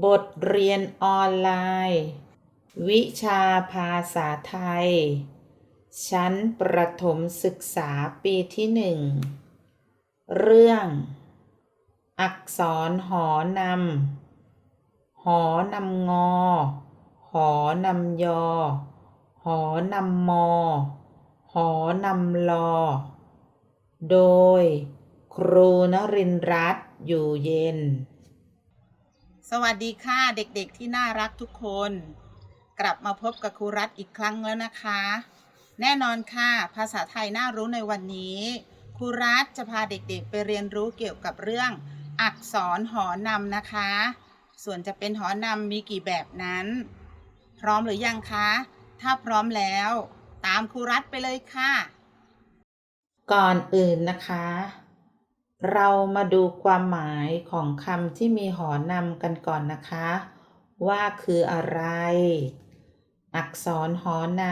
บทเรียนออนไลน์ วิชาภาษาไทย ชั้นประถมศึกษาปีที่หนึ่ง เรื่อง อักษรหอนำหอนำงอ หอนำยอ หอนำมอ หอนำลอ โดย ครูนรินรัตอยู่เย็น สวัสดีค่ะเด็กๆที่น่ารักทุกคน กลับมาพบกับครูรัตอีกครั้งแล้วนะคะ แน่นอนค่ะ ภาษาไทยน่ารู้ในวันนี้ครูรัตจะพาเด็กๆ ไปเรียนรู้เกี่ยวกับเรื่อง อักษรหอนำนะคะ ส่วนจะเป็นหอนำมีกี่แบบนั้น พร้อมหรือยังคะ ถ้าพร้อมแล้ว ตามครูรัตไปเลยค่ะ ก่อนอื่นนะคะ เรามาดูความหมายของคำที่มีหอนำกันก่อนนะคะ ว่าคืออะไร อักษรหอน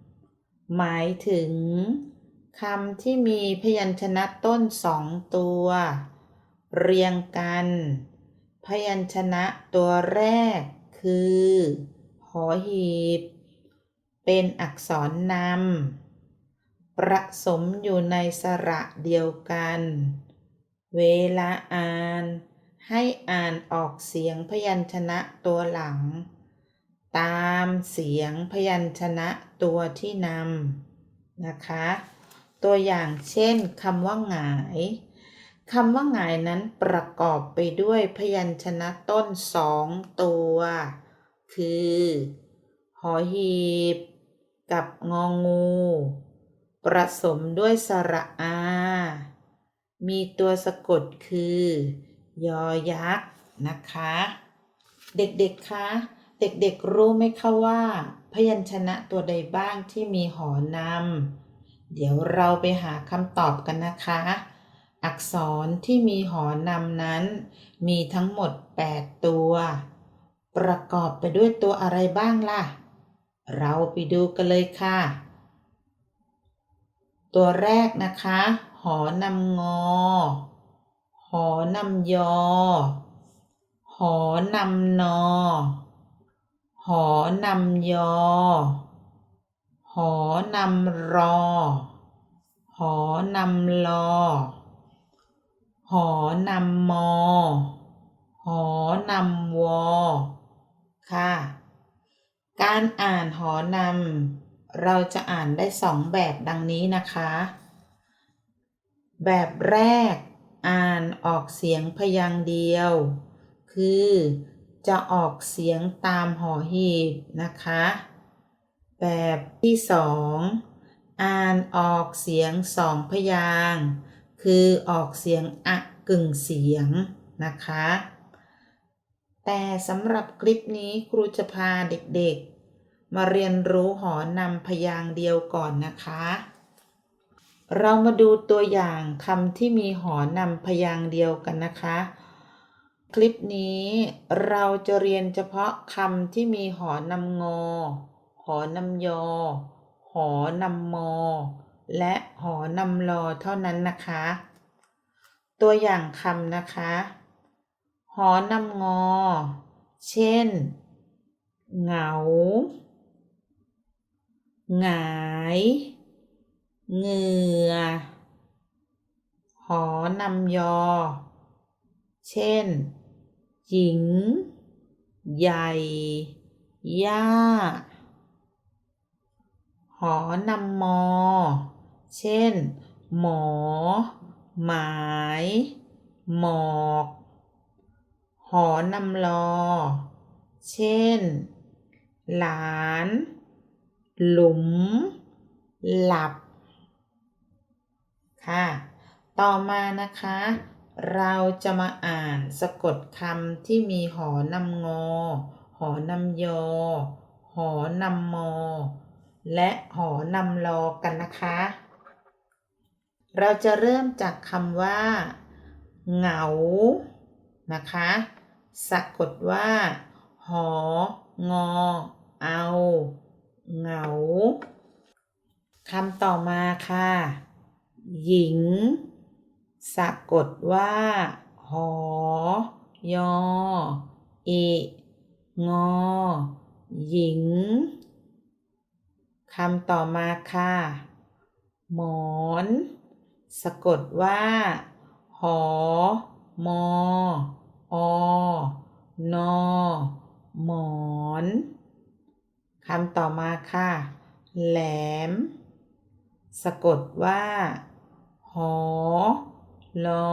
ำหมายถึงคำที่มีพยัญชนะต้นสองตัว เรียงกัน พยัญชนะตัวแรกคือ หอหีบ เป็นอักษรนำประสมอยู่ในสระเดียวกัน เวลาอ่าน ให้อ่านออกเสียงพยัญชนะตัวหลัง ตามเสียงพยัญชนะตัวที่นำนะคะ ตัวอย่างเช่นคำว่าหงายคำว่าหงายนั้นประกอบไปด้วยพยัญชนะต้นสองตัว คือ หอหีบ กับงองูประสมด้วยสระอา มีตัวสะกดคือ ยอยักษ์นะคะ เด็กๆคะเด็กๆรู้ไหมคะว่า พยัญชนะตัวใดบ้างที่มีหอนำเดี๋ยวเราไปหาคำตอบกันนะคะ อักษรที่มีหอนำนั้น มีทั้งหมด 8 ตัว ประกอบไปด้วยตัวอะไรบ้างล่ะ เราไปดูกันเลยค่ะ ตัวแรกนะคะ หอนำงอ หอนำยอ หอนำนอ หอนำยอ หอนำรอ หอนำลอ หอนำมอ หอนำวอ ค่ะ การอ่านหอนำเราจะอ่านได้สองแบบดังนี้นะคะ แบบแรกอ่านออกเสียงพยางค์เดียว คือจะออกเสียงตามหอหีบนะคะ แบบที่สองอ่านออกเสียงสองพยางค์คือออกเสียงอะกึ่งเสียงนะคะ แต่สำหรับคลิปนี้ครูจะพาเด็กๆ มาเรียนรู้หอนำพยางค์เดียวก่อนนะคะ เรามาดูตัวอย่างคำที่มีหอนำพยางเดียวกันนะคะ คลิปนี้เราจะเรียนเฉพาะคำที่มีหอนำงอ หอนำยอ หอนำมอ และหอนำลอเท่านั้นนะคะ ตัวอย่างคำนะคะ หอนำงอ เช่น เหงา หงาย เหงื่อ หอนำยอ เช่น หญิง ใหญ่ ย่า หอนำมอ เช่น หมอ หมาย หมอก หอนำลอ เช่น หลาน หลุม หลับ ค่ะ ต่อมานะคะ เราจะมาอ่านสะกดคำที่มีหอนำงอ หอนำยอ หอนำมอ และหอนำลอกันนะคะ เราจะเริ่มจากคำว่า เหงา นะคะ สะกดว่า หอ งอ เอา เหงาคำต่อมาค่ะ หญิง สะกดว่า หอ ยอ เอ งอ หญิง คำต่อมาค่ะ หมอน สะกดว่า หอ มอ อ นอ หมอนคำต่อมาค่ะ แหลม สะกดว่า หอลอ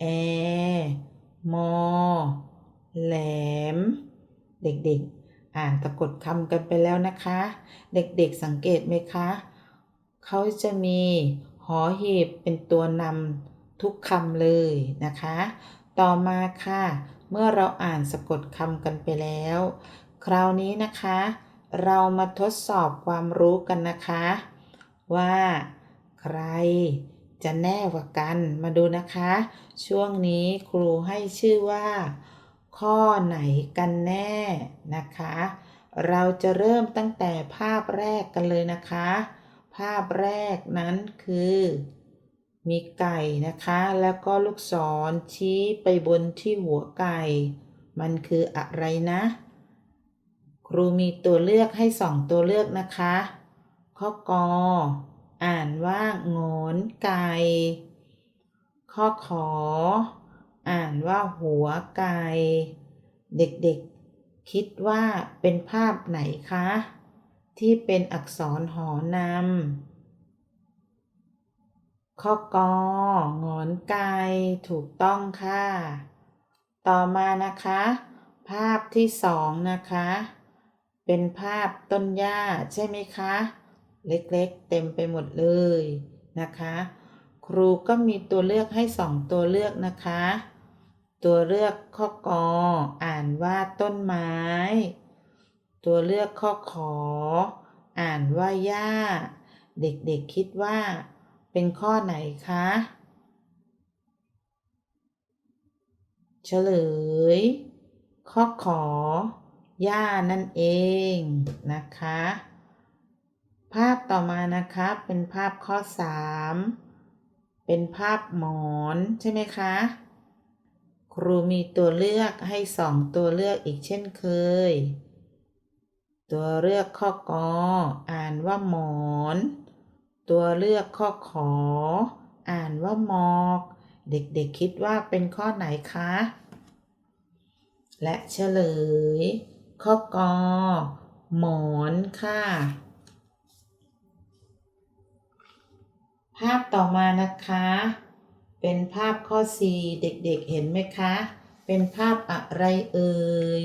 แอมอแหลม เด็กๆ อ่านสะกดคำกันไปแล้วนะคะ เด็กๆสังเกตไหมคะ เขาจะมีหอหีบเป็นตัวนำทุกคำเลยนะคะ ต่อมาค่ะ เมื่อเราอ่านสะกดคำกันไปแล้ว คราวนี้นะคะ เรามาทดสอบความรู้กันนะคะ ว่า ใคร จะแน่กว่ากันมาดูนะคะ ช่วงนี้ครูให้ชื่อว่า ข้อไหนกันแน่นะคะ เราจะเริ่มตั้งแต่ภาพแรกกันเลยนะคะ ภาพแรกนั้นคือ มีไก่นะคะ แล้วก็ลูกศรชี้ไปบนที่หัวไก่ มันคืออะไรนะ ครูมีตัวเลือกให้สองตัวเลือกนะคะข้อกอ อ่านว่าโงนไก่ ข้อขอ อ่านว่าหัวไก่ เด็กๆ คิดว่าเป็นภาพไหนคะ ที่เป็นอักษรหอนำข้อกองอนไก่ถูกต้องค่ะ ต่อมานะคะ ภาพที่สองนะคะ เป็นภาพต้นหญ้าใช่ไหมคะ เล็กๆ เต็มไปหมดเลยนะคะ ครูก็มีตัวเลือกให้สองตัวเลือกนะคะ ตัวเลือกข้อกออ่านว่าต้นไม้ ตัวเลือกข้อขอ อ่านว่าหญ้า เด็กๆคิดว่า เป็นข้อไหนคะเฉลย ข้อขอหญ้านั่นเองนะคะ ภาพต่อมานะคะเป็นภาพข้อ 3 เป็นภาพหมอนใช่ไหมคะ ครูมีตัวเลือกให้สองตัวเลือกอีกเช่นเคย ตัวเลือกข้อกออ่านว่าหมอน ตัวเลือกข้อขอ อ่านว่าหมอก เด็กๆคิดว่าเป็นข้อไหนคะ และเฉลย ข้อกอหมอนค่ะ ภาพต่อมานะคะ เป็นภาพข้อ 4 เด็กๆเห็นไหมคะ เป็นภาพอะไรเอ่ย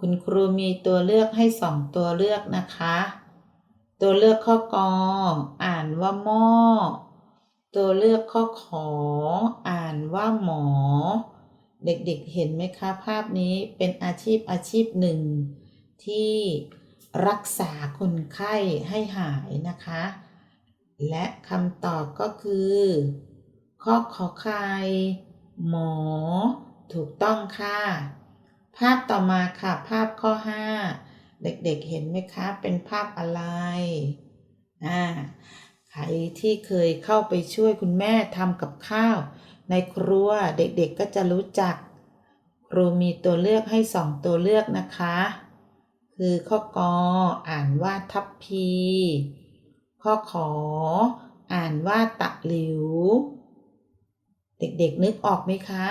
คุณครูมีตัวเลือกให้สองตัวเลือกนะคะ ตัวเลือกข้อกออ่านว่าหม้อ ตัวเลือกข้อขอ อ่านว่าหมอ เด็กๆเห็นไหมคะ ภาพนี้เป็นอาชีพอาชีพหนึ่งที่รักษาคนไข้ให้หายนะคะ และคำตอบก็คือข้อขอไข่หมอ ถูกต้องค่ะ ภาพต่อมาค่ะ ภาพข้อ 5 เด็กๆเห็นไหมคะ เป็นภาพอะไร อ่า ใครที่เคยเข้าไปช่วยคุณแม่ทำกับข้าว ในครัวเด็กๆก็จะรู้จัก ครูมีตัวเลือกให้สองตัวเลือกนะคะ คือข้อกออ่านว่าทัพพี ข้อขอ อ่านว่าตะหลิว เด็กๆนึกออกไหมคะ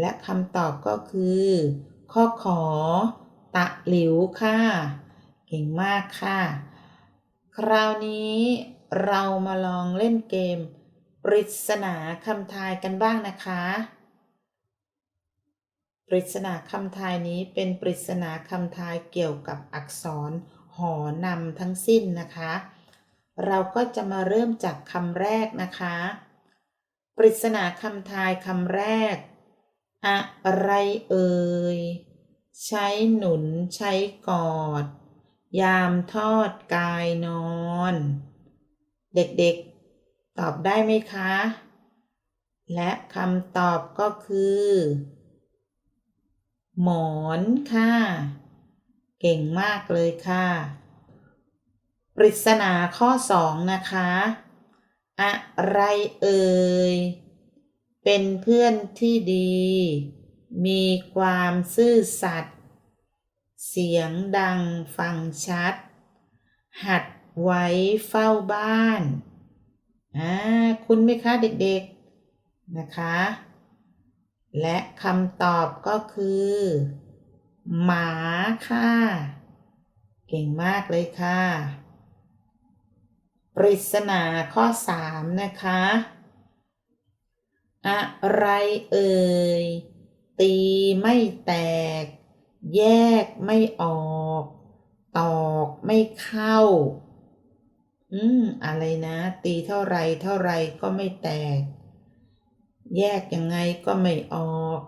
และคำตอบก็คือ ข้อขอ ตะหลิวค่ะ เก่งมากค่ะ คราวนี้เรามาลองเล่นเกม ปริศนาคำทายกันบ้างนะคะปริศนาคำทายนี้เป็นปริศนาคำทายเกี่ยวกับอักษร หอนำทั้งสิ้นนะคะ เราก็จะมาเริ่มจากคำแรกนะคะ ปริศนาคำทายคำแรก อะไรเอ่ย ใช้หนุนใช้กอด ยามทอดกายนอน เด็กๆ ตอบได้ไหมคะ และคำตอบก็คือ หมอนค่ะ เก่งมากเลยค่ะ ปริศนาข้อสองนะคะ อะไรเอ่ย เป็นเพื่อนที่ดี มีความซื่อสัตย์ เสียงดังฟังชัด หัดไว้เฝ้าบ้านอ่าคุณไหมคะเด็กๆ นะคะ และคำตอบก็คือ หมาค่ะ เก่งมากเลยค่ะ ปริศนาข้อ3นะคะ อะไรเอ่ย ตีไม่แตก แยกไม่ออก ตอกไม่เข้า อืม อะไรนะ ตีเท่าไรเท่าไรก็ไม่แตก แยกยังไงก็ไม่ออก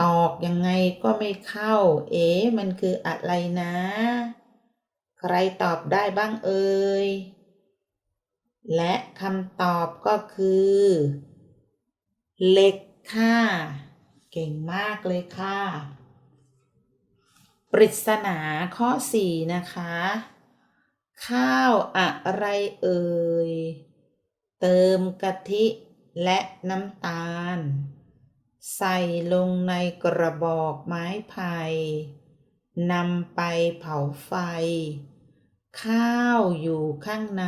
ตอกยังไงก็ไม่เข้า เอ๊ะมันคืออะไรนะ ใครตอบได้บ้างเอ่ย และคำตอบก็คือเหล็กค่ะ เก่งมากเลยค่ะ ปริศนาข้อ4นะคะ ข้าวอะไรเอ่ย เติมกะทิและน้ำตาล ใส่ลงในกระบอกไม้ไผ่นำไปเผาไฟ ข้าวอยู่ข้างใน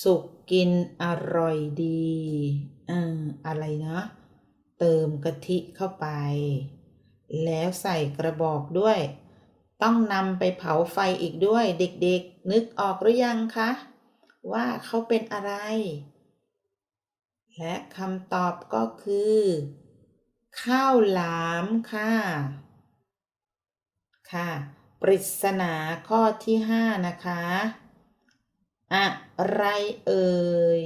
สุกกินอร่อยดีเอออะไรนะ เติมกะทิเข้าไป แล้วใส่กระบอกด้วย ต้องนำไปเผาไฟอีกด้วย เด็กๆ นึกออกหรือยังคะ ว่าเขาเป็นอะไร และคำตอบก็คือ ข้าวหลามค่ะ ค่ะ ปริศนาข้อที่5นะคะ อะไรเอ่ย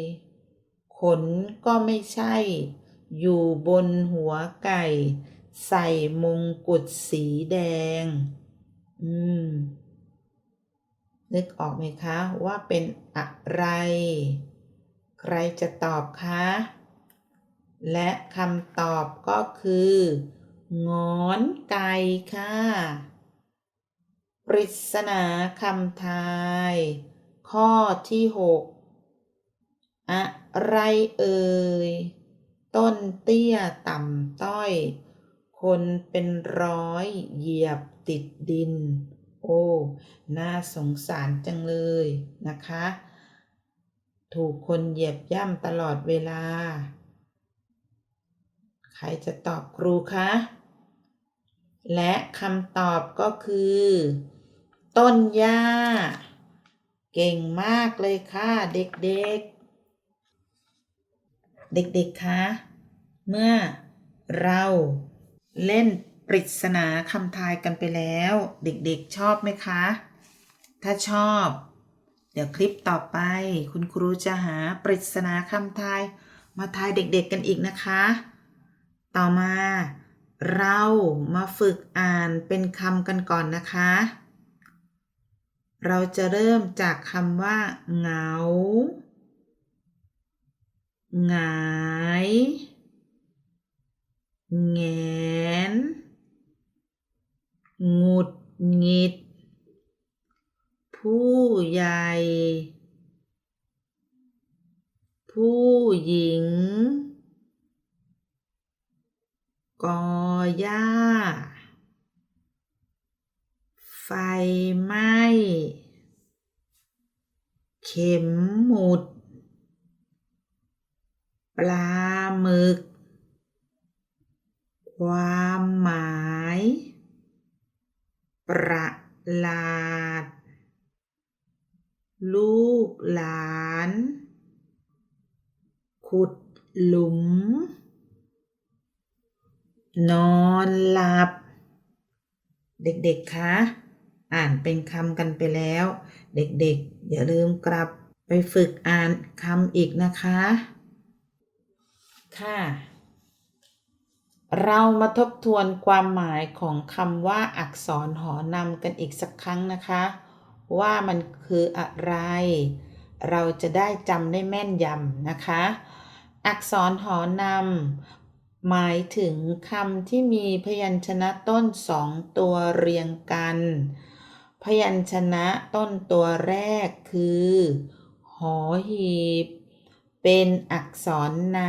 ขนก็ไม่ใช่ อยู่บนหัวไก่ ใส่มงกุฎสีแดง อืม นึกออกไหมคะ ว่าเป็นอะไร ใครจะตอบคะ และคำตอบก็คืองอนไก่ค่ะ ปริศนาคำทาย ข้อที่6อะไรเอ่ย ต้นเตี้ยต่ำต้อย คนเป็นร้อยเหยียบติดดิน โอ้ น่าสงสารจังเลยนะคะ ถูกคนเหยียบย่ำตลอดเวลา รจะตอบครูคะ และคำตอบก็คือ ต้นหญ้า เก่งมากเลยค่ะ เด็กๆ เด็กๆ คะ เมื่อเราเล่นปริศนาคำทายกันไปแล้ว เด็กๆชอบไหมคะ ถ้าชอบ เดี๋ยวคลิปต่อไป คุณครูจะหาปริศนาคำทายมาทายเด็กๆกันอีกนะคะ ต่อมา เรามาฝึกอ่านเป็นคำกันก่อนนะคะ เราจะเริ่มจากคำว่า เหงาหงายแงนหงุดหงิด ผู้ใหญ่ ผู้หญิง กอหญ้า ไฟไหม้ เข็มหมุด ปลาหมึก ความหมาย ประหลาด ลูกหลาน ขุดหลุม นอนหลับ เด็กๆ คะ อ่านเป็นคำกันไปแล้ว เด็กๆ อย่าลืมกลับไปฝึกอ่านคำอีกนะคะ ค่ะ เรามาทบทวนความหมายของคำว่าอักษรหอนำกันอีกสักครั้งนะคะ ว่ามันคืออะไร เราจะได้จำได้แม่นยำนะคะอักษรหอนำ หมายถึงคำที่มีพยัญชนะต้นสองตัวเรียงกัน พยัญชนะต้นตัวแรกคือ หอหีบ เป็นอักษรน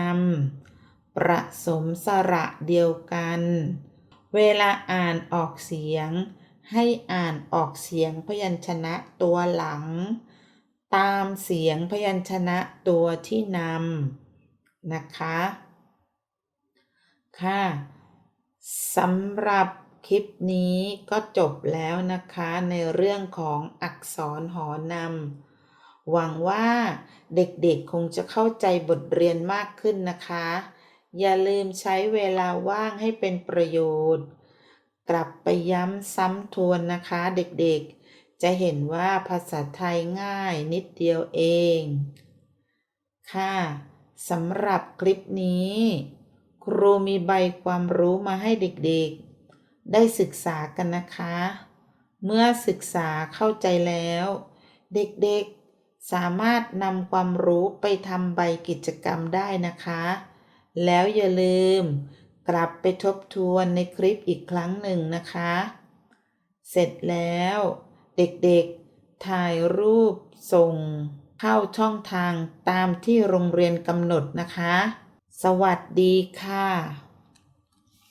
ำประสมสระเดียวกัน เวลาอ่านออกเสียง ให้อ่านออกเสียงพยัญชนะตัวหลัง ตามเสียงพยัญชนะตัวที่นำนะคะ ค่ะสำหรับคลิปนี้ก็จบแล้วนะคะในเรื่องของอักษรหอนำหวังว่าเด็กๆคงจะเข้าใจบทเรียนมากขึ้นนะคะ อย่าลืมใช้เวลาว่างให้เป็นประโยชน์ กลับไปย้ำซ้ำทวนนะคะเด็กๆ จะเห็นว่าภาษาไทยง่ายนิดเดียวเอง ค่ะสำหรับคลิปนี้ ครูมีใบความรู้มาให้เด็กๆ ได้ศึกษากันนะคะ เมื่อศึกษาเข้าใจแล้ว เด็กๆ สามารถนำความรู้ไปทำใบกิจกรรมได้นะคะ แล้วอย่าลืม กลับไปทบทวนในคลิปอีกครั้งหนึ่งนะคะ เสร็จแล้ว เด็กๆ ถ่ายรูปส่งเข้าช่องทางตามที่โรงเรียนกำหนดนะคะ สวัสดีค่ะ